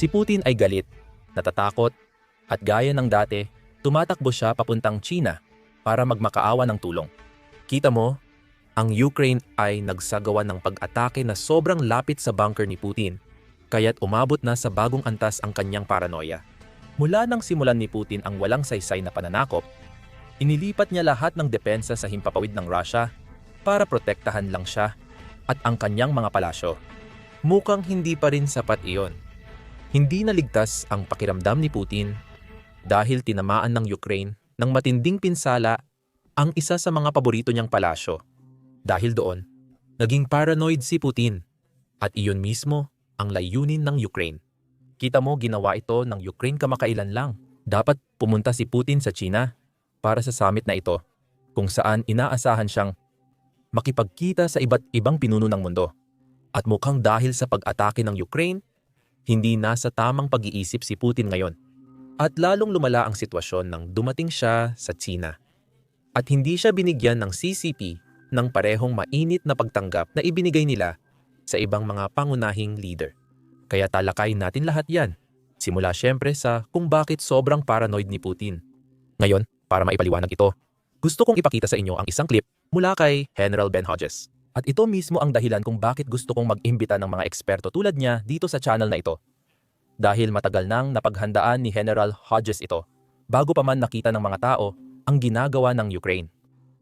Si Putin ay galit, natatakot, at gaya ng dati, tumatakbo siya papuntang China para magmakaawa ng tulong. Kita mo, ang Ukraine ay nagsagawa ng pag-atake na sobrang lapit sa bunker ni Putin, kaya't umabot na sa bagong antas ang kanyang paranoia. Mula nang simulan ni Putin ang walang saysay na pananakop, inilipat niya lahat ng depensa sa himpapawid ng Russia para protektahan lang siya at ang kanyang mga palasyo. Mukhang hindi pa rin sapat iyon. Hindi naligtas ang pakiramdam ni Putin dahil tinamaan ng Ukraine ng matinding pinsala ang isa sa mga paborito niyang palasyo. Dahil doon, naging paranoid si Putin at iyon mismo ang layunin ng Ukraine. Kita mo ginawa ito ng Ukraine kamakailan lang. Dapat pumunta si Putin sa China para sa summit na ito kung saan inaasahan siyang makipagkita sa iba't ibang pinuno ng mundo. At mukhang dahil sa pag-atake ng Ukraine, hindi nasa tamang pag-iisip si Putin ngayon. At lalong lumala ang sitwasyon nang dumating siya sa China. At hindi siya binigyan ng CCP ng parehong mainit na pagtanggap na ibinigay nila sa ibang mga pangunahing leader. Kaya talakayin natin lahat yan. Simula syempre sa kung bakit sobrang paranoid ni Putin. Ngayon, para maipaliwanag ito, gusto kong ipakita sa inyo ang isang clip mula kay General Ben Hodges. At ito mismo ang dahilan kung bakit gusto kong mag-imbita ng mga eksperto tulad niya dito sa channel na ito. Dahil matagal nang napaghandaan ni General Hodges ito, bago pa man nakita ng mga tao ang ginagawa ng Ukraine.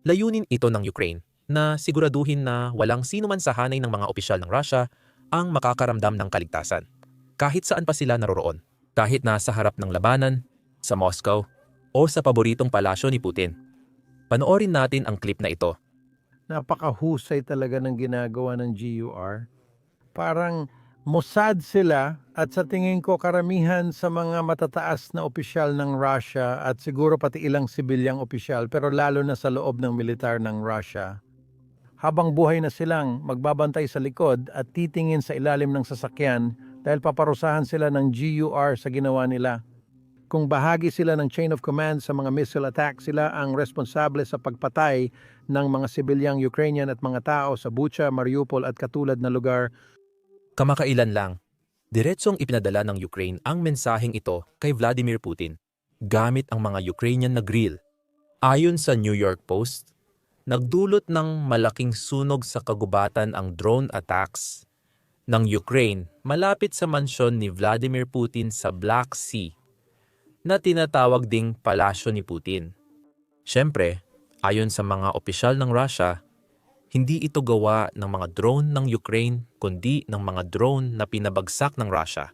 Layunin ito ng Ukraine na siguraduhin na walang sino man sa hanay ng mga opisyal ng Russia ang makakaramdam ng kaligtasan. Kahit saan pa sila naroroon. Kahit nasa harap ng labanan, sa Moscow, o sa paboritong palasyo ni Putin. Panoorin natin ang clip na ito. Napakahusay talaga ng ginagawa ng GUR. Parang Mossad sila at sa tingin ko karamihan sa mga matataas na opisyal ng Russia at siguro pati ilang sibilyang opisyal pero lalo na sa loob ng militar ng Russia. Habang buhay na silang magbabantay sa likod at titingin sa ilalim ng sasakyan dahil paparusahan sila ng GUR sa ginawa nila. Kung bahagi sila ng chain of command sa mga missile attack, sila ang responsable sa pagpatay ng mga sibilyang Ukrainian at mga tao sa Bucha, Mariupol at katulad na lugar Kamakailan lang, diretsong ipinadala ng Ukraine ang mensaheng ito kay Vladimir Putin gamit ang mga Ukrainian na grill. Ayon sa New York Post, nagdulot ng malaking sunog sa kagubatan ang drone attacks ng Ukraine malapit sa mansyon ni Vladimir Putin sa Black Sea na tinatawag ding palasyo ni Putin. Siyempre, ayon sa mga opisyal ng Russia, hindi ito gawa ng mga drone ng Ukraine kundi ng mga drone na pinabagsak ng Russia.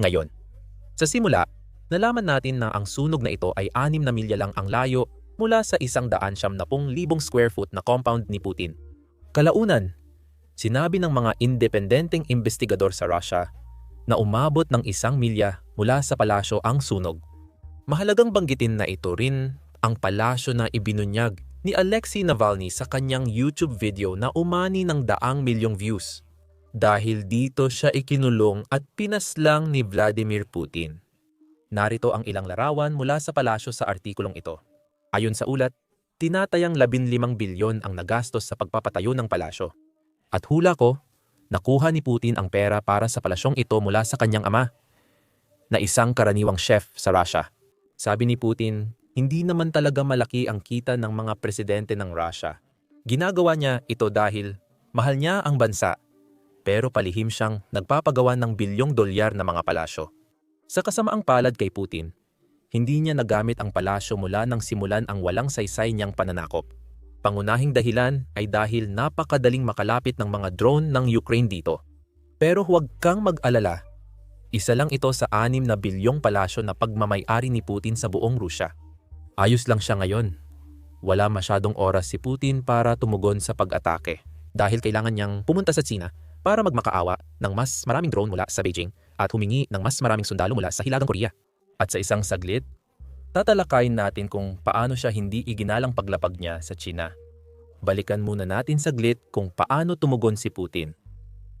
Ngayon, sa simula, nalaman natin na ang sunog na ito ay 6 na milya lang ang layo mula sa isang daan siyam na pong libong square foot na compound ni Putin. Kalaunan, sinabi ng mga independenteng investigador sa Russia na umabot ng isang milya mula sa palasyo ang sunog. Mahalagang banggitin na ito rin ang palasyo na ibinunyag ni Alexei Navalny sa kanyang YouTube video na umani ng daang milyong views. Dahil dito siya ikinulong at pinaslang ni Vladimir Putin. Narito ang ilang larawan mula sa palasyo sa artikulong ito. Ayon sa ulat, tinatayang 15 bilyon ang nagastos sa pagpapatayo ng palasyo. At hula ko, nakuha ni Putin ang pera para sa palasyong ito mula sa kanyang ama, na isang karaniwang chef sa Russia. Sabi ni Putin, hindi naman talaga malaki ang kita ng mga presidente ng Russia. Ginagawa niya ito dahil mahal niya ang bansa, pero palihim siyang nagpapagawa ng bilyong dolyar na mga palasyo. Sa kasamaang palad kay Putin, hindi niya nagamit ang palasyo mula nang simulan ang walang saysay niyang pananakop. Pangunahing dahilan ay dahil napakadaling makalapit ng mga drone ng Ukraine dito. Pero huwag kang mag-alala. Isa lang ito sa anim na bilyong palasyo na pagmamayari ni Putin sa buong Rusya. Ayos lang siya ngayon. Wala masyadong oras si Putin para tumugon sa pag-atake dahil kailangan niyang pumunta sa China para magmakaawa ng mas maraming drone mula sa Beijing at humingi ng mas maraming sundalo mula sa Hilagang Korea. At sa isang saglit, tatalakayin natin kung paano siya hindi iginalang paglapag niya sa China. Balikan muna natin saglit kung paano tumugon si Putin.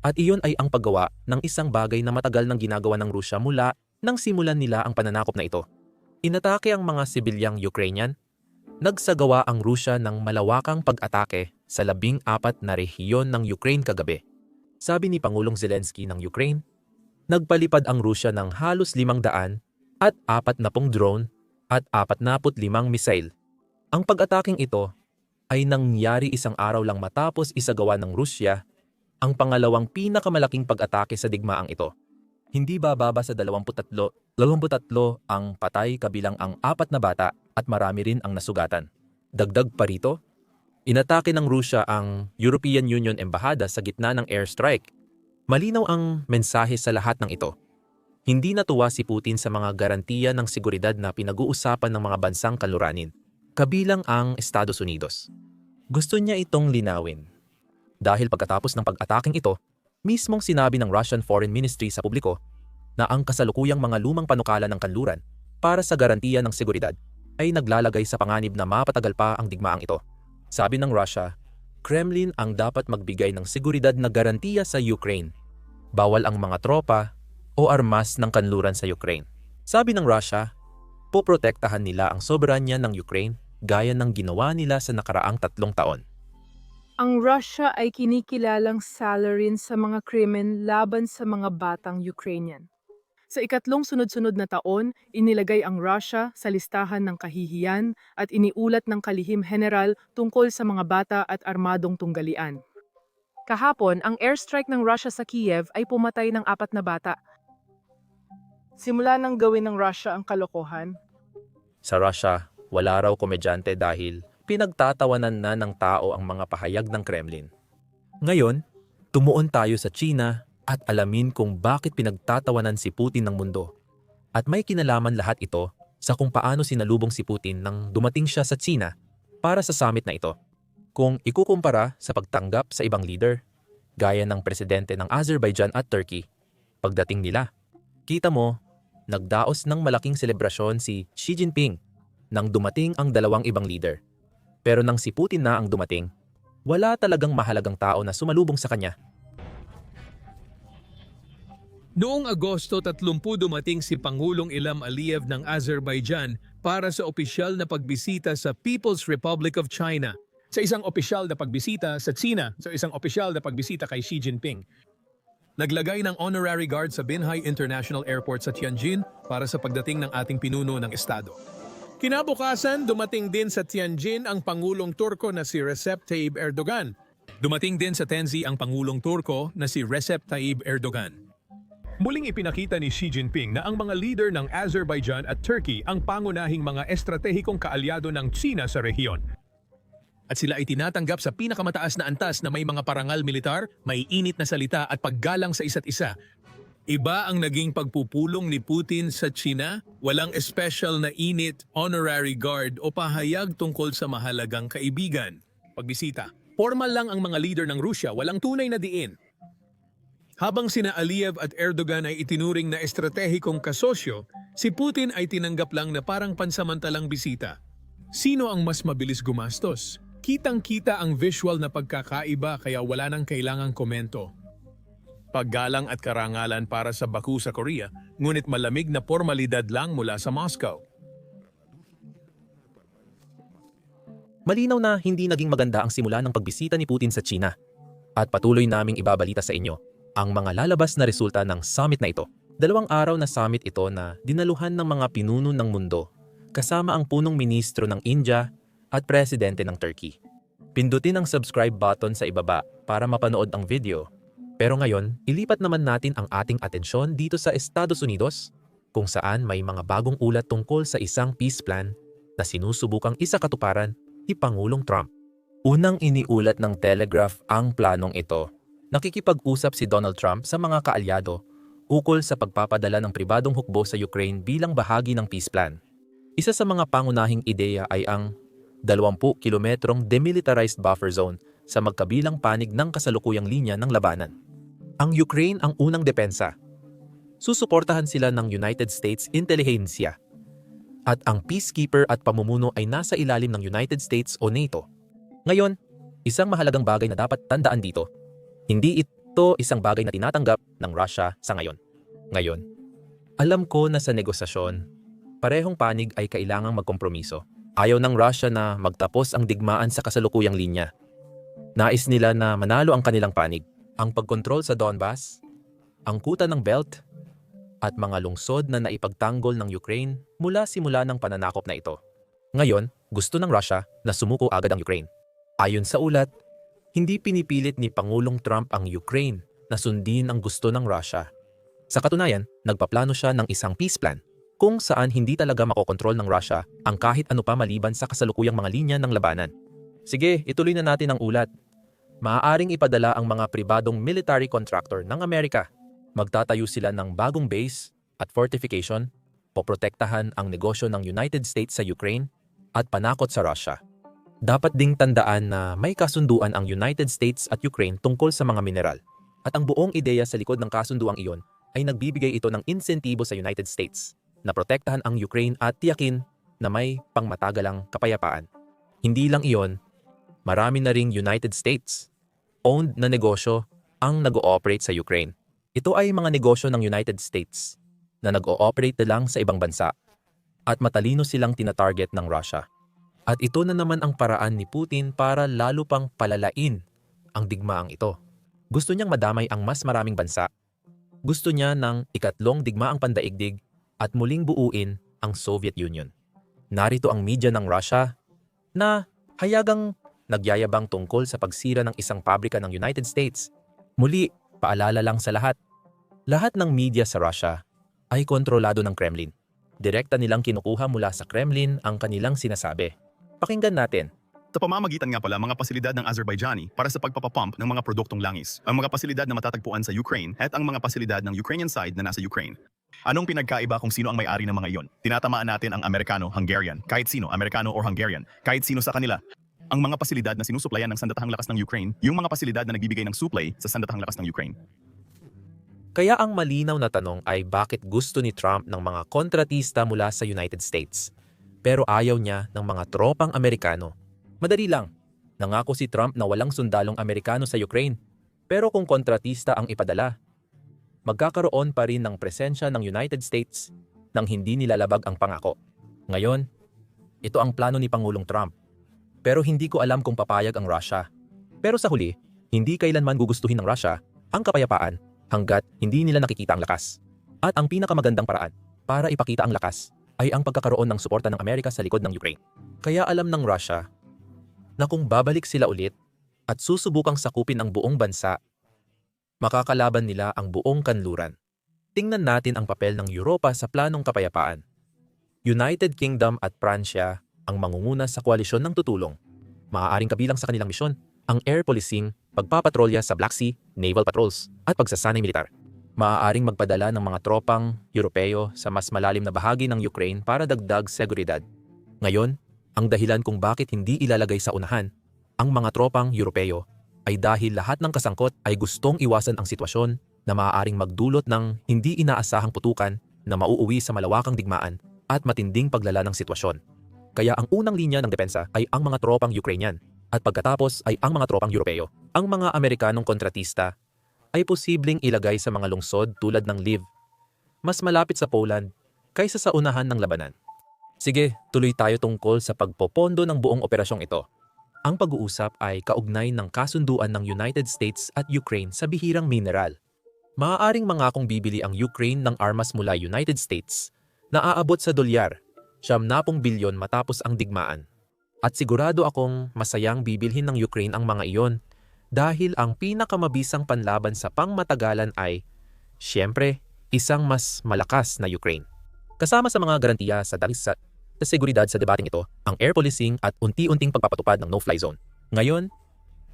At iyon ay ang paggawa ng isang bagay na matagal nang ginagawa ng Rusya mula nang simulan nila ang pananakop na ito. Inatake ang mga sibilyang Ukrainian. Nagsagawa ang Rusya ng malawakang pag-atake sa labing apat na rehiyon ng Ukraine kagabi. Sabi ni Pangulong Zelensky ng Ukraine, nagpalipad ang Rusya ng halos 500 at 40 drone at 45 missile. Ang pag-ataking ito ay nangyari isang araw lang matapos isagawa ng Rusya ang pangalawang pinakamalaking pag-atake sa digmaang ito. Hindi bababa sa 23, 23 ang patay kabilang ang apat na bata at marami rin ang nasugatan. Dagdag pa rito, inatake ng Rusya ang European Union Embahada sa gitna ng airstrike. Malinaw ang mensahe sa lahat ng ito. Hindi natuwa si Putin sa mga garantiya ng seguridad na pinag-uusapan ng mga bansang kaluranin, kabilang ang Estados Unidos. Gusto niya itong linawin. Dahil pagkatapos ng pag-ataking ito, mismong sinabi ng Russian Foreign Ministry sa publiko na ang kasalukuyang mga lumang panukala ng kanluran para sa garantiya ng seguridad ay naglalagay sa panganib na mapatagal pa ang digmaang ito. Sabi ng Russia, Kremlin ang dapat magbigay ng seguridad na garantiya sa Ukraine. Bawal ang mga tropa o armas ng kanluran sa Ukraine. Sabi ng Russia, poprotektahan nila ang soberanya ng Ukraine gaya ng ginawa nila sa nakaraang tatlong taon. Ang Russia ay kinikilalang salarin sa mga krimen laban sa mga batang Ukrainian. Sa ikatlong sunod-sunod na taon, inilagay ang Russia sa listahan ng kahihiyan at iniulat ng kalihim general tungkol sa mga bata at armadong tunggalian. Kahapon, ang airstrike ng Russia sa Kiev ay pumatay ng apat na bata. Simula nang gawin ng Russia ang kalokohan, Sa Russia, wala raw komedyante dahil pinagtatawanan na ng tao ang mga pahayag ng Kremlin. Ngayon, tumuon tayo sa China at alamin kung bakit pinagtatawanan si Putin ng mundo. At may kinalaman lahat ito sa kung paano sinalubong si Putin nang dumating siya sa China para sa summit na ito. Kung ikukumpara sa pagtanggap sa ibang leader, gaya ng presidente ng Azerbaijan at Turkey, pagdating nila, kita mo, nagdaos ng malaking selebrasyon si Xi Jinping nang dumating ang dalawang ibang leader. Pero nang si Putin na ang dumating, wala talagang mahalagang tao na sumalubong sa kanya. Noong Agosto 30 dumating si Pangulong Ilham Aliyev ng Azerbaijan para sa opisyal na pagbisita sa People's Republic of China. Sa isang opisyal na pagbisita sa China, sa isang opisyal na pagbisita kay Xi Jinping. Naglagay ng honorary guard sa Binhai International Airport sa Tianjin para sa pagdating ng ating pinuno ng Estado. Kinabukasan, dumating din sa Tianjin ang Pangulong Turko na si Recep Tayyip Erdogan. Dumating din sa Tenzi ang Pangulong Turko na si Recep Tayyip Erdogan. Muling ipinakita ni Xi Jinping na ang mga leader ng Azerbaijan at Turkey ang pangunahing mga estratehikong kaalyado ng China sa rehiyon. At sila ay tinatanggap sa pinakamataas na antas na may mga parangal militar, may init na salita at paggalang sa isa't isa. Iba ang naging pagpupulong ni Putin sa China, walang special na init, honorary guard o pahayag tungkol sa mahalagang kaibigan. Pagbisita, formal lang ang mga leader ng Rusya, walang tunay na diin. Habang sina Aliyev at Erdogan ay itinuring na estratehikong kasosyo, si Putin ay tinanggap lang na parang pansamantalang bisita. Sino ang mas mabilis gumastos? Kitang-kita ang visual na pagkakaiba kaya wala nang kailangang komento. Paggalang at karangalan para sa Baku sa Korea, ngunit malamig na formalidad lang mula sa Moscow. Malinaw na hindi naging maganda ang simula ng pagbisita ni Putin sa China. At patuloy naming ibabalita sa inyo ang mga lalabas na resulta ng summit na ito. Dalawang araw na summit ito na dinaluhan ng mga pinuno ng mundo kasama ang punong ministro ng India at presidente ng Turkey. Pindutin ang subscribe button sa ibaba para mapanood ang video. Pero ngayon, ilipat naman natin ang ating atensyon dito sa Estados Unidos kung saan may mga bagong ulat tungkol sa isang peace plan na sinusubukang isakatuparan ni Pangulong Trump. Unang iniulat ng Telegraph ang planong ito. Nakikipag-usap si Donald Trump sa mga kaalyado ukol sa pagpapadala ng pribadong hukbo sa Ukraine bilang bahagi ng peace plan. Isa sa mga pangunahing ideya ay ang 20 kilometrong demilitarized buffer zone sa magkabilang panig ng kasalukuyang linya ng labanan. Ang Ukraine ang unang depensa. Susuportahan sila ng United States Intelligentsia. At ang peacekeeper at pamumuno ay nasa ilalim ng United States o NATO. Ngayon, isang mahalagang bagay na dapat tandaan dito. Hindi ito isang bagay na tinatanggap ng Russia sa ngayon. Ngayon, alam ko na sa negosasyon, parehong panig ay kailangang magkompromiso. Ayaw ng Russia na magtapos ang digmaan sa kasalukuyang linya. Nais nila na manalo ang kanilang panig. Ang pagkontrol sa Donbas, ang kuta ng belt, at mga lungsod na naipagtanggol ng Ukraine mula simula ng pananakop na ito. Ngayon, gusto ng Russia na sumuko agad ang Ukraine. Ayon sa ulat, hindi pinipilit ni Pangulong Trump ang Ukraine na sundin ang gusto ng Russia. Sa katunayan, nagpaplano siya ng isang peace plan kung saan hindi talaga makokontrol ng Russia ang kahit ano pa maliban sa kasalukuyang mga linya ng labanan. Sige, ituloy na natin ang ulat. Maaaring ipadala ang mga pribadong military contractor ng Amerika. Magtatayo sila ng bagong base at fortification, poprotektahan ang negosyo ng United States sa Ukraine at panakot sa Russia. Dapat ding tandaan na may kasunduan ang United States at Ukraine tungkol sa mga mineral. At ang buong ideya sa likod ng kasunduang iyon ay nagbibigay ito ng insentibo sa United States na protektahan ang Ukraine at tiyakin na may pangmatagalang kapayapaan. Hindi lang iyon, marami na ring United States owned na negosyo ang nag-ooperate sa Ukraine. Ito ay mga negosyo ng United States na nag-ooperate na lang sa ibang bansa at matalino silang tinatarget ng Russia. At ito na naman ang paraan ni Putin para lalo pang palalain ang digmaang ito. Gusto niyang madamay ang mas maraming bansa. Gusto niya ng ikatlong digmaang pandaigdig at muling buuin ang Soviet Union. Narito ang media ng Russia na hayagang nagyayabang tungkol sa pagsira ng isang pabrika ng United States. Muli, paalala lang sa lahat. Lahat ng media sa Russia ay kontrolado ng Kremlin. Direkta nilang kinukuha mula sa Kremlin ang kanilang sinasabi. Pakinggan natin. Sa pamamagitan nga pala mga pasilidad ng Azerbaijani para sa pagpapapump ng mga produktong langis, ang mga pasilidad na matatagpuan sa Ukraine at ang mga pasilidad ng Ukrainian side na nasa Ukraine. Anong pinagkaiba kung sino ang may-ari ng mga iyon? Tinatamaan natin ang Amerikano, Hungarian, kahit sino, Amerikano or Hungarian, kahit sino sa kanila. Ang mga pasilidad na sinusuplayan ng sandatahang lakas ng Ukraine, yung mga pasilidad na nagbibigay ng supply sa sandatahang lakas ng Ukraine. Kaya ang malinaw na tanong ay bakit gusto ni Trump ng mga kontratista mula sa United States, pero ayaw niya ng mga tropang Amerikano. Madali lang. Nangako si Trump na walang sundalong Amerikano sa Ukraine, pero kung kontratista ang ipadala, magkakaroon pa rin ng presensya ng United States nang hindi nilalabag ang pangako. Ngayon, ito ang plano ni Pangulong Trump. Pero hindi ko alam kung papayag ang Russia. Pero sa huli, hindi kailanman gugustuhin ng Russia ang kapayapaan hanggat hindi nila nakikita ang lakas. At ang pinakamagandang paraan para ipakita ang lakas ay ang pagkakaroon ng suporta ng Amerika sa likod ng Ukraine. Kaya alam ng Russia na kung babalik sila ulit at susubukang sakupin ang buong bansa, makakalaban nila ang buong kanluran. Tingnan natin ang papel ng Europa sa planong kapayapaan. United Kingdom at Pransya ang mangunguna sa koalisyon ng tutulong. Maaaring kabilang sa kanilang misyon ang air policing, pagpapatrolya sa Black Sea, naval patrols, at pagsasanay militar. Maaaring magpadala ng mga tropang Europeo sa mas malalim na bahagi ng Ukraine para dagdag seguridad. Ngayon, ang dahilan kung bakit hindi ilalagay sa unahan ang mga tropang Europeo ay dahil lahat ng kasangkot ay gustong iwasan ang sitwasyon na maaaring magdulot ng hindi inaasahang putukan na mauuwi sa malawakang digmaan at matinding paglala ng sitwasyon. Kaya ang unang linya ng depensa ay ang mga tropang Ukrainian at pagkatapos ay ang mga tropang Europeo. Ang mga Amerikanong kontratista ay posibleng ilagay sa mga lungsod tulad ng Lviv, mas malapit sa Poland kaysa sa unahan ng labanan. Sige, tuloy tayo tungkol sa pagpopondo ng buong operasyong ito. Ang pag-uusap ay kaugnay ng kasunduan ng United States at Ukraine sa bihirang mineral. Maaaring mangakong bibili ang Ukraine ng armas mula United States na aabot sa dolyar, siyam na pong bilyon matapos ang digmaan. At sigurado akong masayang bibilhin ng Ukraine ang mga iyon dahil ang pinakamabisang panlaban sa pangmatagalan ay, siyempre, isang mas malakas na Ukraine. Kasama sa mga garantiya sa dahil sa, sa seguridad sa debating ito, ang air policing at unti-unting pagpapatupad ng no-fly zone. Ngayon,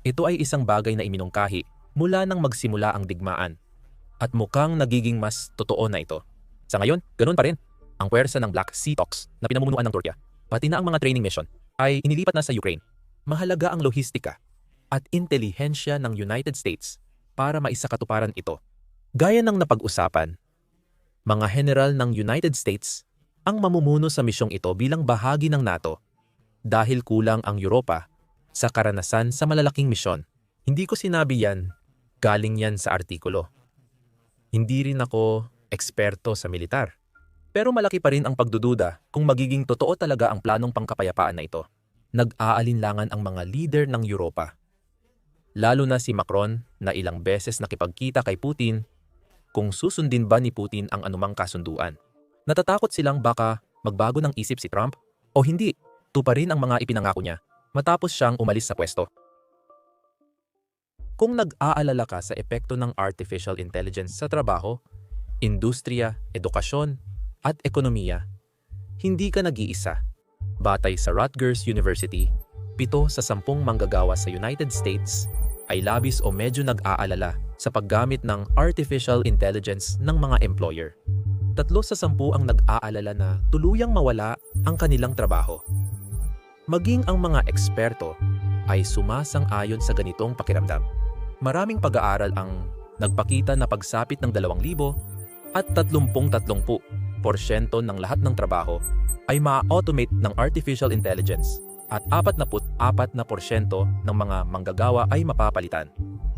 ito ay isang bagay na iminungkahi mula nang magsimula ang digmaan. At mukhang nagiging mas totoo na ito. Sa ngayon, ganun pa rin. Ang pwersa ng Black Sea Talks na pinamumunuan ng Turkey, pati na ang mga training mission, ay inilipat na sa Ukraine. Mahalaga ang lohistika at intelihensya ng United States para maisakatuparan ito. Gaya ng napag-usapan, mga general ng United States ang mamumuno sa misyong ito bilang bahagi ng NATO dahil kulang ang Europa sa karanasan sa malalaking misyon. Hindi ko sinabi yan, galing yan sa artikulo. Hindi rin ako eksperto sa militar. Pero malaki pa rin ang pagdududa kung magiging totoo talaga ang planong pangkapayapaan na ito. Nag-aalinlangan ang mga leader ng Europa. Lalo na si Macron na ilang beses nakipagkita kay Putin kung susundin ba ni Putin ang anumang kasunduan. Natatakot silang baka magbago ng isip si Trump o hindi, tuparin ang mga ipinangako niya matapos siyang umalis sa pwesto. Kung nag-aalala ka sa epekto ng artificial intelligence sa trabaho, industriya, edukasyon, at ekonomiya, hindi ka nag-iisa. Batay sa Rutgers University, pito sa sampung manggagawa sa United States ay labis o medyo nag-aalala sa paggamit ng artificial intelligence ng mga employer. Tatlo sa sampu ang nag-aalala na tuluyang mawala ang kanilang trabaho. Maging ang mga eksperto ay sumasang-ayon sa ganitong pakiramdam. Maraming pag-aaral ang nagpakita na pagsapit ng 2,000 at 30-30 porsyento ng lahat ng trabaho ay ma-automate ng artificial intelligence at 44 na porsyento ng mga manggagawa ay mapapalitan.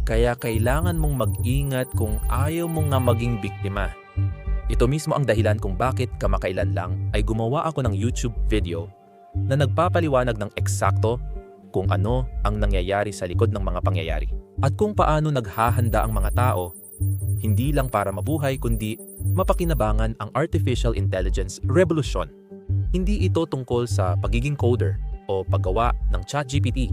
Kaya kailangan mong mag-ingat kung ayaw mong nga maging biktima. Ito mismo ang dahilan kung bakit kamakailan lang ay gumawa ako ng YouTube video na nagpapaliwanag ng eksakto kung ano ang nangyayari sa likod ng mga pangyayari at kung paano naghahanda ang mga tao hindi lang para mabuhay kundi mapakinabangan ang artificial intelligence revolution. Hindi ito tungkol sa pagiging coder o paggawa ng ChatGPT,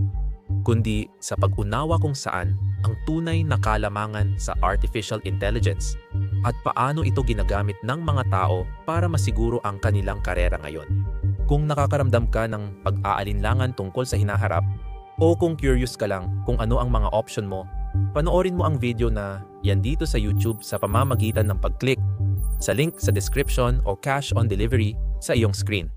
kundi sa pag-unawa kung saan ang tunay na kalamangan sa artificial intelligence at paano ito ginagamit ng mga tao para masiguro ang kanilang karera ngayon. Kung nakakaramdam ka ng pag-aalinlangan tungkol sa hinaharap o kung curious ka lang kung ano ang mga option mo, panoorin mo ang video na yan dito sa YouTube sa pamamagitan ng pag-click sa link sa description o cash on delivery sa iyong screen.